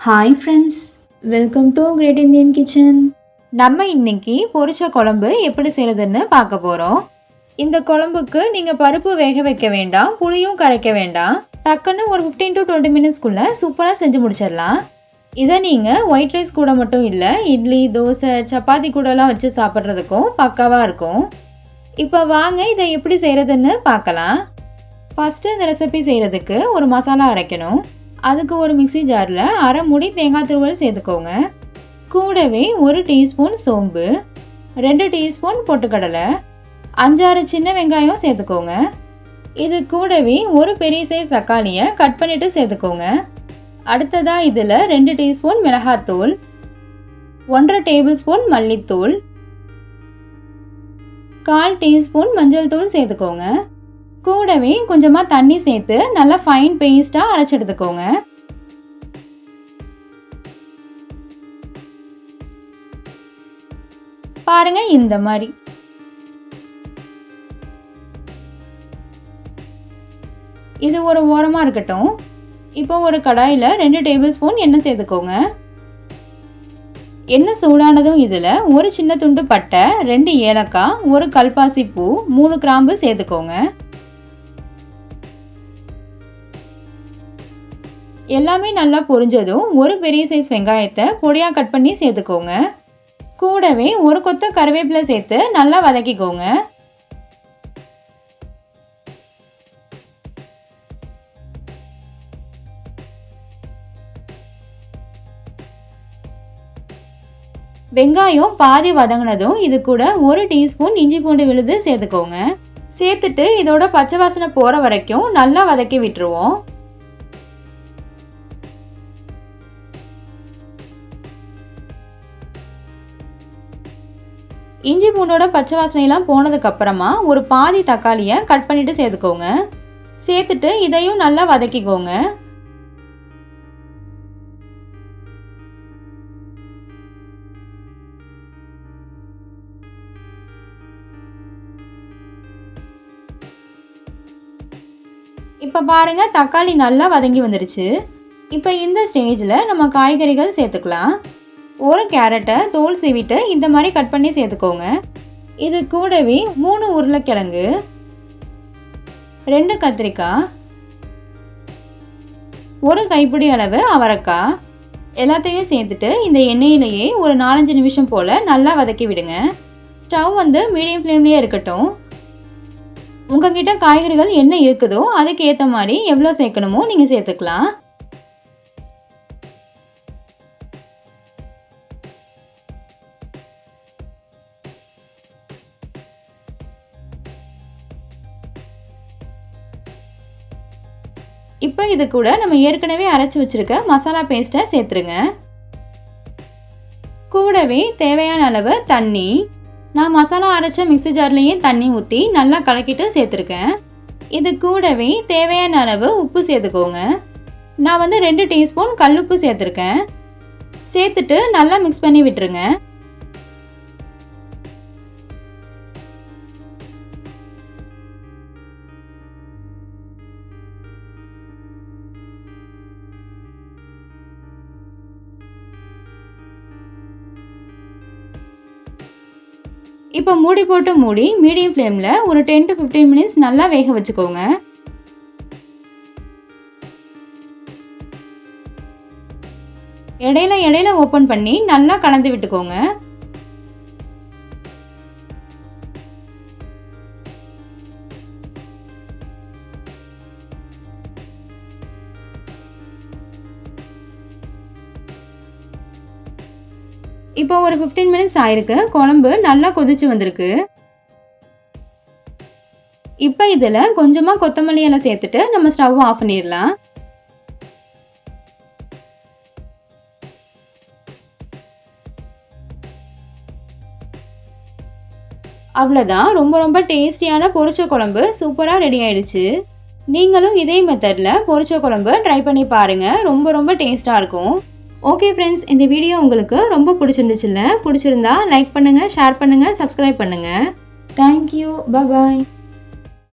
Hi friends welcome to great Indian kitchen நம்ம இன்னைக்கு பொரிச்ச குழம்பு எப்படி செய்கிறதுன்னு பார்க்க போகிறோம் இந்த குழம்புக்கு நீங்கள் பருப்பு வேக வைக்க வேண்டாம் புளியும் கரைக்க வேண்டாம். டக்குன்னு ஒரு ஃபிஃப்டீன் டு டுவெண்ட்டி மினிட்ஸ்க்குள்ளே சூப்பராக செஞ்சு முடிச்சிடலாம். இதை நீங்கள் ஒயிட் ரைஸ் கூட மட்டும் இல்லை இட்லி தோசை சப்பாத்தி கூடலாம் வச்சு சாப்பிட்றதுக்கும் பக்காவாக இருக்கும். இப்போ வாங்க இதை எப்படி செய்கிறதுன்னு பார்க்கலாம். ஃபஸ்ட்டு இந்த ரெசிபி செய்கிறதுக்கு ஒரு மசாலா அரைக்கணும். அதுக்கு ஒரு மிக்சி ஜாரில் அரை முடி தேங்காய் துருவல் சேர்த்துக்கோங்க. கூடவே ஒரு டீஸ்பூன் சோம்பு ரெண்டு டீஸ்பூன் பொட்டுக்கடலை அஞ்சாறு சின்ன வெங்காயம் சேர்த்துக்கோங்க. இது கூடவே ஒரு பெரிய சைஸ் தக்காளியை கட் பண்ணிவிட்டு சேர்த்துக்கோங்க. அடுத்ததாக இதில் ரெண்டு டீஸ்பூன் மிளகாத்தூள் ஒன்றரை டேபிள் ஸ்பூன் மல்லித்தூள் கால் டீஸ்பூன் மஞ்சள் தூள் சேர்த்துக்கோங்க. கூடவே கொஞ்சமாக தண்ணி சேர்த்து நல்லா ஃபைன் பேஸ்ட்டாக அரைச்சி எடுத்துக்கோங்க. பாருங்க இந்த மாதிரி. இது ஒரு ஓரமாக இருக்கட்டும். இப்போ ஒரு கடாயில் ரெண்டு டேபிள் ஸ்பூன் எண்ணெய் சேர்த்துக்கோங்க. எண்ணெய் சூடானதும் இதில்? ஒரு சின்ன துண்டு பட்டை ரெண்டு ஏலக்காய் ஒரு கல்பாசி பூ மூணு கிராம்பு சேர்த்துக்கோங்க. எல்லாமே நல்லா பொரிஞ்சதும் ஒரு பெரிய சைஸ் வெங்காயத்தை பொடியாக கட் பண்ணி சேர்த்துக்கோங்க. கூடவே ஒரு கொத்த கருவேப்பிலை சேர்த்து நல்லா வதக்கிக்கோங்க. வெங்காயம் பாதி வதங்கினதும் இது கூட ஒரு டீஸ்பூன் இஞ்சி பூண்டு விழுது சேர்த்துக்கோங்க. சேர்த்துட்டு இதோட பச்சை வாசனை போகிற வரைக்கும் நல்லா வதக்கி விட்டுருவோம். இஞ்சி பூண்டோட பச்சை வாசனையெல்லாம் போனதுக்கு அப்புறமா ஒரு பாதி தக்காளியை கட் பண்ணிட்டு சேர்த்துக்கோங்க. சேர்த்துட்டு இதையும் நல்லா வதக்கிக்கோங்க. இப்போ பாருங்கள் தக்காளி நல்லா வதங்கி வந்துடுச்சு இப்போ இந்த ஸ்டேஜில் நம்ம காய்கறிகள் சேர்த்துக்கலாம். ஒரு கேரட்டை தோல் சீவிட்டு இந்த மாதிரி கட் பண்ணி சேர்த்துக்கோங்க. இது கூடவே மூணு உருளைக்கிழங்கு ரெண்டு கத்திரிக்காய் ஒரு கைப்பிடி அளவு அவரைக்காய். எல்லாத்தையும் சேர்த்துட்டு இந்த எண்ணெயிலேயே ஒரு நாலஞ்சு நிமிஷம் போல் நல்லா வதக்கி விடுங்க. ஸ்டவ் வந்து மீடியம் ஃப்ளேம்லேயே இருக்கட்டும். உங்ககிட்ட காய்கறிகள் என்ன இருக்குதோ அதுக்கு ஏற்ற மாதிரி எவ்வளோ சேர்க்கணுமோ நீங்கள் சேர்த்துக்கலாம். இப்போ இது கூட நம்ம ஏற்கனவே அரைச்சி வச்சிருக்க மசாலா பேஸ்ட்டை சேர்த்துருங்க. கூடவே தேவையான அளவு தண்ணி நான் மசாலா அரைச்ச மிக்ஸி ஜார்லேயே தண்ணி ஊற்றி நல்லா கலக்கிட்டு சேர்த்துருக்கேன். இது கூடவே தேவையான அளவு உப்பு சேர்த்துக்கோங்க. நான் வந்து ரெண்டு டீஸ்பூன் கல்லுப்பு சேர்த்துருக்கேன். சேர்த்துட்டு நல்லா மிக்ஸ் பண்ணி விட்டுருங்க. இப்போ மூடி போட்டு மூடி மீடியம் ஃப்ளேமில் ஒரு டென் டு ஃபிஃப்டீன் மினிட்ஸ் நல்லா வேக வச்சுக்கோங்க. இடையில இடையில ஓப்பன் பண்ணி நல்லா கலந்து விட்டுக்கோங்க. இப்போ ஒரு ஃபிஃப்டீன் மினிட்ஸ் ஆயிருக்கு. குழம்பு நல்லா கொதிச்சு வந்திருக்கு. இப்போ இதில் கொஞ்சமாக கொத்தமல்லியெல்லாம் சேர்த்துட்டு நம்ம ஸ்டவ் ஆஃப் பண்ணிடலாம். அவ்வளோதான் ரொம்ப ரொம்ப டேஸ்டியான பொரிச்ச குழம்பு சூப்பராக ரெடி ஆயிடுச்சு. நீங்களும் இதே மெத்தடில் பொரிச்ச குழம்பு ட்ரை பண்ணி பாருங்கள் ரொம்ப ரொம்ப டேஸ்ட்டாக இருக்கும். ஓகே ஃப்ரெண்ட்ஸ் இந்த வீடியோ உங்களுக்கு ரொம்ப பிடிச்சிருந்துச்சுல்ல பிடிச்சிருந்தா லைக் பண்ணுங்கள் ஷேர் பண்ணுங்கள் சப்ஸ்கிரைப் பண்ணுங்கள் தேங்க்யூ பபாய்